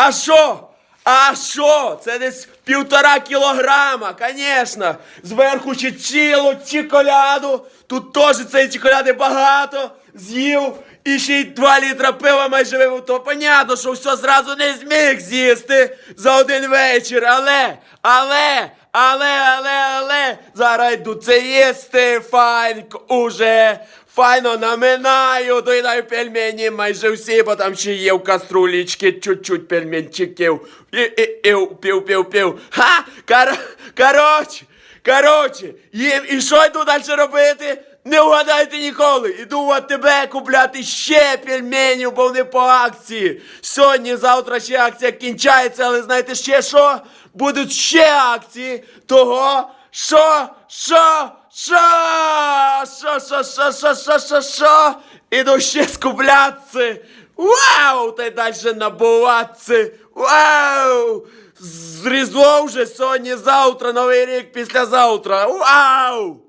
А що? А що? Це десь півтора кілограма, звісно. Зверху ще цілу чоколяду. Тут теж цієї чоколяди багато. З'їв. І ще й 2 літра пива майже випив. То понятно, що все зразу не зміг з'їсти за один вечір. Але, але, але, але, але, зараз йду це їсти, файнко, уже. Файно наминаю, доїдаю пельмені майже всі, бо там ще є в каструлічки чуть-чуть пельменчиків. І, і, і, пів, пів, пів. Ха! Кар... Короче, короче, їм і що йду далі робити? Не вгадайте ніколи. Іду от тебе купляти ще пельменів, бо вони по акції. Сьогодні, завтра ще акція кінчається, але знаєте ще що? Будуть ще акції того, що, що, що, що, що, що, що, що, що, що, іду ще скуплятися. Вау! Та й далі набуватися. Вау! З Різдво вже сьогодні, завтра, Новий рік, післязавтра. Вау!